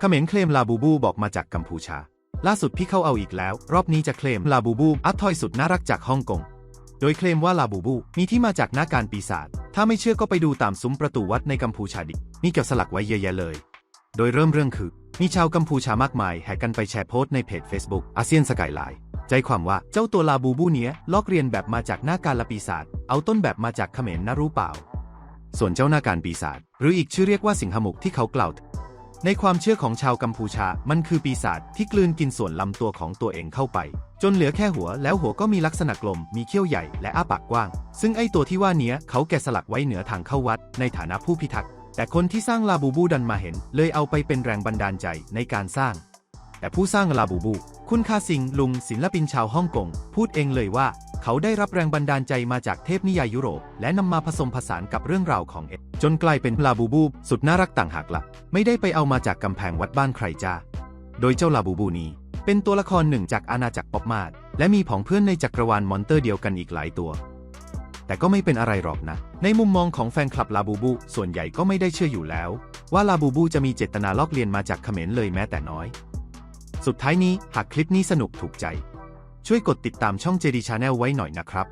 เขมรเคลมลาบูบูบอกมาจากกัมพูชา ล่าสุดพี่เข้าเอาอีกแล้ว รอบนี้จะเคลมลาบูบูอัพทอยสุดน่ารักจากฮ่องกง โดยเคลมว่าลาบูบูมีที่มาจากหน้าการปีศาจ ถ้าไม่เชื่อก็ไปดูตามซุ้มประตูวัดในกัมพูชาดิ มีเก็บสลักไว้เยอะแยะเลย โดยเริ่มเรื่องคือ มีชาวกัมพูชามากมายแห่กันไปแชร์โพสต์ในเพจ Facebook อาเซียนสกายไลน์ใจความว่าเจ้าตัวลาบูบูเนี้ยลอกเรียนแบบมาจากหน้าการละปีศาจ เอาต้นแบบมาจากเขมรนะรู้เปล่า ส่วนเจ้าหน้าการปีศาจหรืออีกชื่อเรียกว่าสิงหมุกที่เขากล่าว ในความเชื่อของชาวกัมพูชา มันคือปีศาจที่กลืนกินส่วนลำตัวของตัวเองเข้าไป จนเหลือแค่หัว แล้วหัวก็มีลักษณะกลม มีเขี้ยวใหญ่และอ้าปากกว้าง ซึ่งไอตัวที่ว่าเนี้ยเขาแกะสลักไว้เหนือทางเข้าวัด ในฐานะผู้พิทักษ์ แต่คนที่สร้างลาบูบูดันมาเห็น เลยเอาไปเป็นแรงบันดาลใจในการสร้าง แต่ผู้สร้างลาบูบู คุณคาซิงลุงศิลปินชาวฮ่องกงพูดเองเลยว่า เขาได้รับแรงบันดาลใจมาจากเทพนิยายยุโรป และนำมาผสมผสานกับเรื่องราวของเอ็ดจนกลายเป็นลาบูบู สุดน่ารักต่างหากละไม่ได้ไปเอามาจากกำแพงวัดบ้านใครจ้า โดยเจ้าลาบูบูนี้เป็นตัวละครหนึ่งจากอาณาจักรป๊อปมาดและมีผองเพื่อนในจักรวาลมอนเตอร์เดียวกันอีกหลายตัว แต่ก็ไม่เป็นอะไรหรอกนะ ในมุมมองของแฟนคลับลาบูบู ส่วนใหญ่ก็ไม่ได้เชื่ออยู่แล้ว ว่าลาบูบูจะมีเจตนาลอกเลียนมาจากเขมรเลยแม้แต่น้อย สุดท้ายนี้หากคลิปนี้สนุกถูกใจ ช่วยกดติดตามช่อง JD Channel ไว้หน่อยนะครับ